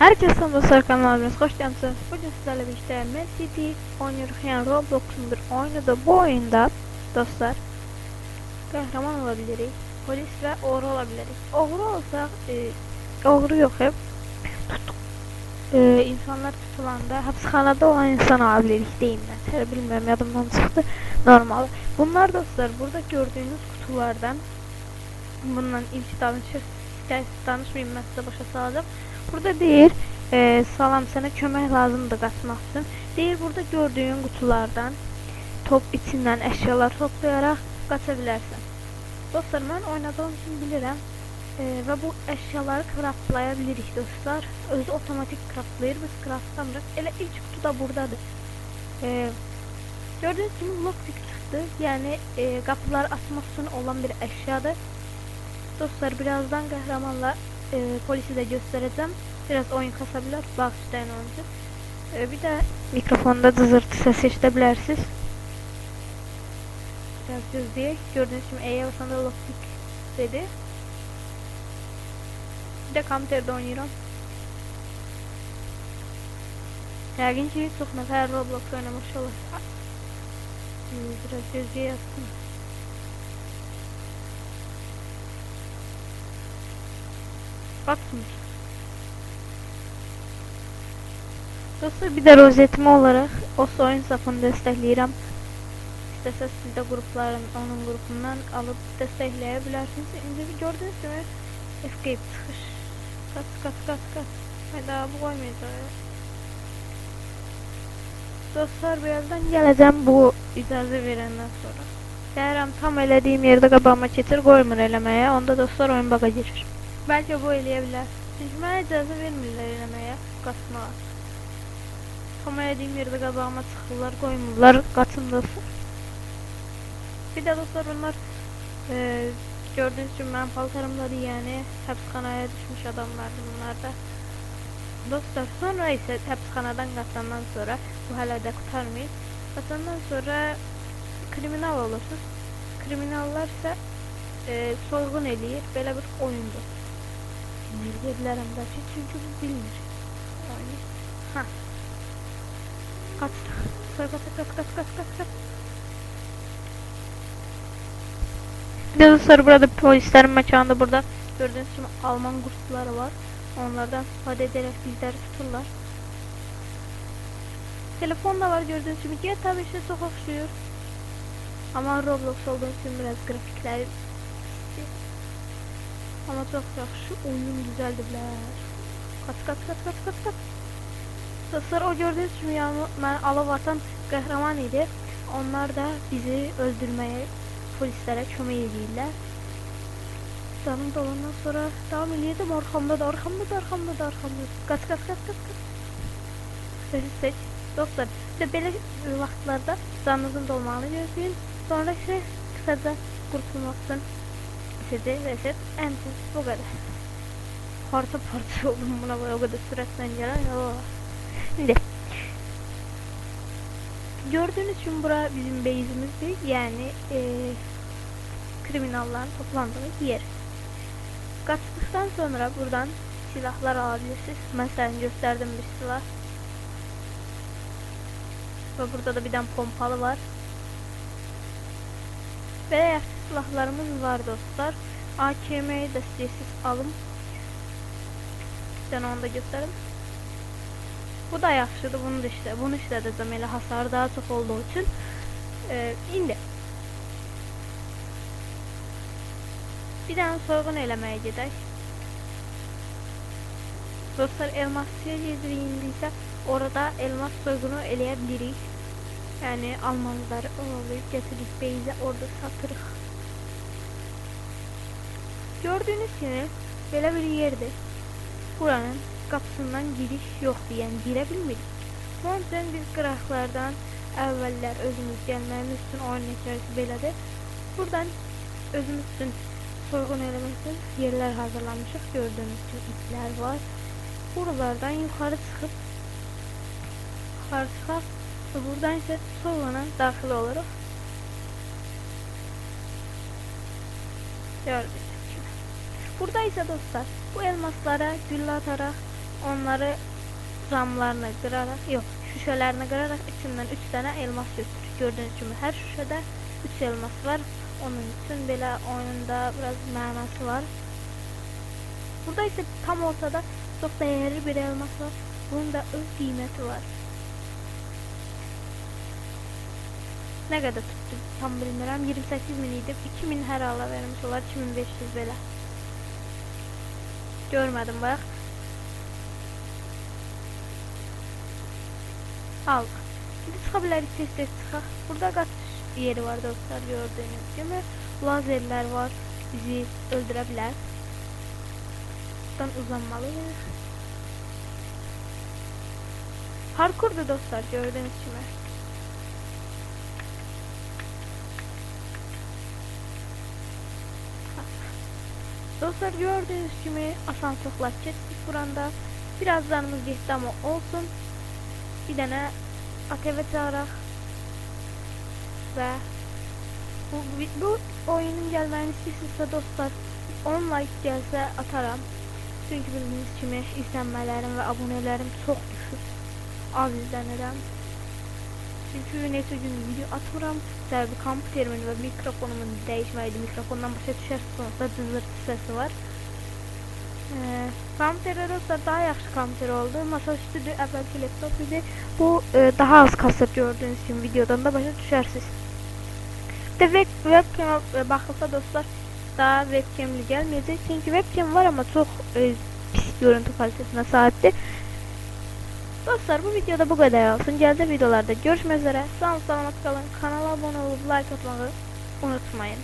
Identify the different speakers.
Speaker 1: Herkese dostlar kanalıma hoş geldiniz. Bugün sizlerle birlikte Man City. Yani Roblox'un bir oyunu bu oyunda dostlar kahraman olabiliriz. Polis ve oğru olabiliriz. Oğru olsak e, oğru yok hep. Tutuk. E, insanlar tutulanda hapishanede olan insan olabiliriz diyeyim ben. Her bilmiyorum yadımdan çıktı. Normal. Bunlar dostlar burada gördüğünüz kutulardan bundan ilk danışır danışmayayım ben size başa salacağım. Burada değil e, salam sana kömək lazımdır qaçmaq üçün. Deyir burada gördüyün qutulardan top içindən əşyalar toplayaraq qaça bilərsən. Dostlar mən oynadığım üçün bilirəm e, və bu əşyaları craftlaya bilirik dostlar. Özü otomatik craftlayır, biz craftlamırıq. Elə ilk kutu da buradadır. E, gördüğünüz kimi lockpick çıxdı. Yəni e, qapıları açmaq üçün olan bir əşyadır. Dostlar birazdan kahramanla e, polisi de göstereceğim. Biraz oyun kasabilir. Bak üstten önce. E, bir de mikrofonda dızırtı sesi işitebilirsiniz. Biraz gözleyek. Gördüğünüz gibi E'ye basan da lockpick dedi. Bir de Camter'de oynuyorum. Yəqin ki, çox nəfər Roblox oynamış olur. Biraz gözlüyə yazsın. Batmış. Dostlar bir de rozetimi olarak o oyun safını destekleyirəm. İstəsəz siz də qrupların onun qrupundan alıb dəstəkləyə bilərsiniz. İndi bir gördüyünüz kimi escape çıxış. Kaç kaç kaç kaç. Hayda bu qoymayacaq. Dostlar birazdan gələcəm bu icazə verəndən sonra. Deyirəm tam elədiyim yerdə qabağıma keçir qoymur eləməyə. Onda dostlar oyun bağa girir. Bəlkə bu eləyə bilər. Çünki mənə icazə vermirlər eləməyə, qaçmağa. Tam elədiyim yerdə qabağıma çıxırlar, qoymurlar, qaçındasın. Bir də dostlar bunlar e, gördüğünüz gibi ben paltarımdadır yani həbsxanaya düşmüş adamlardır bunlar da. Dostlar sonra ise həbsxanadan qaçandan sonra bu hələ də qurtarmayıb. Qaçandan sonra kriminal olursunuz. Kriminallar ise e, soyğun eləyir. Belə bir oyundur. Bilgiyə bilərəm bəlkə çünki bu bilmir. Yani, ha. Kaç. Kaç kaç kaç kaç kaç kaç kaç. Bir de dostlar burada polislerin mekanında burada gördüğünüz gibi Alman kursları var. Onlardan istifade ederek bizleri tuturlar. Telefon da var gördüğünüz gibi. Diğer tabii işte çok okşuyor. Ama Roblox olduğu için biraz grafikler ama çok yaxşı oyun güzeldi bilər. Kaç kaç kaç kaç kaç kaç. Dostlar o gördüğünüz gibi yani ben alav atan kahraman idi. Onlar da bizi öldürmeye polislere kömək edirlər. Canım dolandan sonra devam ediyordum arkamda da arkamda da arkamda da arkamda. Kaç kaç kaç kaç kaç. Sesi seç. Dostlar işte belə vaxtlarda canınızın dolmağını gözləyin. Sonra ise kısaca kurtulmak için sizi reset enter bu kadar. Parça parça oldum buna o kadar süretten gelen ya. Şimdi gördüğünüz için bura bizim base'imizdi. Yani e, kriminalların toplandığı yer. Kaçtıktan sonra buradan silahlar alabilirsiniz. Mesela gösterdim bir silah. Ve burada da bir tane pompalı var. Ve silahlarımız var dostlar. AKM'yi de siz alın. Ben onu da gösterim. Bu da yaxşıdır. Bunu da işte. Bunu işlədəcəm elə hasar daha çox olduğu için. Ee, indi. Bir dənə soyğun eləməyə gedək. Dostlar elmasçıya gedirik indi isə orada elmas soygunu eləyə bilirik. Yani Almanları ovalayıp getirip Beyze orada satırıq. Gördüğünüz gibi böyle bir yerde buranın kapısından giriş yani girebilmedik. Bunun için biz qıraqlardan əvvəllər özümüz gəlməyimiz üçün oyun içərisi belədir. Buradan özümüz üçün soyğun eləmək üçün yerlər hazırlamışıq. Gördüğünüz gibi iplər var. Buralardan yukarı çıxıb yukarı çıxaq Buradan ise soğana daxil oluruq. Gördük. Burada ise dostlar bu elmaslara güllə ataraq onları camlarını kırarak yok şişelerini kırarak içinden 3 tane elmas götürür. Gördüğünüz gibi her şişede 3 elmas var. Onun için böyle oyunda biraz manası var. Burada ise tam ortada çok değerli bir elmas var. Bunun da öz kıymeti var. Ne kadar tuttu tam bilmiyorum. 28 min idi. 2000 her ala vermiş olar. 2500 belə. Görmedim bak. Aldık. Şimdi çıkabiliriz tez tez çıkaq. Burada kaç yeri var dostlar gördüğünüz gibi. Lazerler var. Bizi öldürebilir. Buradan uzanmalıyız. Parkurdu dostlar gördüğünüz gibi. Dostlar gördüğünüz gibi asansörler çektik buranda. Birazlarımız geçti ama olsun. Bir tane ATV çağırak ve bu, bu oyunun gelmeni istiyorsa dostlar 10 like gelse atarım. Çünkü bildiğiniz kimi izlenmelerim ve abonelerim çok düşük. Az izlenirəm. Çünkü neyse gün video atmıram. Sebebi kompüterimin ve mikrofonumun değişmeydi. Mikrofondan başa düşerse sonuçta cızırtı sesi var. Ee, kompüter dostlar daha yaxşı kompüter oldu. Masaüstüdür, əvvəlki laptop idi. Bu e, daha az kasır gördüğünüz gibi videodan da başa düşersiniz. De web, webcam e, bakılsa dostlar daha webcamli gelmeyecek. Çünkü webcam var ama çok e, pis görüntü kalitesine sahipti. Dostlar bu videoda bu kadar olsun. Gelecek videolarda görüşmek üzere. Sağ olun, selamat kalın. Kanala abone olup like atmayı unutmayın.